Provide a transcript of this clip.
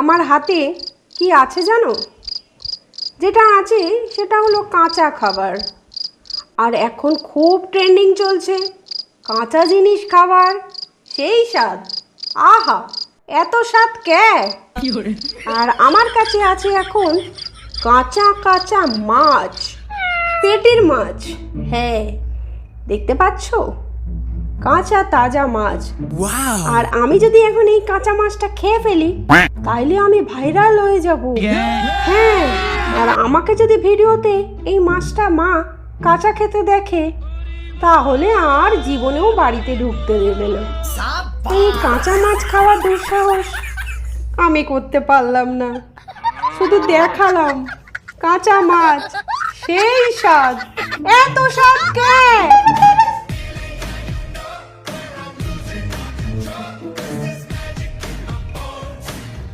আমার হাতে কি আছে জানো? যেটা আছে সেটা হলো কাঁচা খাবার। আর এখন খুব ট্রেন্ডিং চলছে কাঁচা জিনিস খাবার। সেই স্বাদ। আহা এত স্বাদ কে? আর আমার কাছে আছে এখন কাঁচা কাঁচা মাছ পেটির মাছ। হ্যাঁ দেখতে পাচ্ছ? কাঁচা তাজা মাছ। আর আমি যদি এখন এই কাঁচা মাছটা খেয়ে ফেলি তাইলে আমি ভাইরাল হয়ে যাব। হ্যাঁ আর আমাকে যদি ভিডিওতে এই মাছটা মা কাঁচা খেতে দেখে তাহলে আর জীবনেও বাড়িতে ঢুকতে দেবে না। এই কাঁচা মাছ খাওয়ার দুঃসাহস আমি করতে পারলাম না। শুধু দেখালাম কাঁচা মাছ সেই স্বাদ। এত স্বাদ কে Thank you.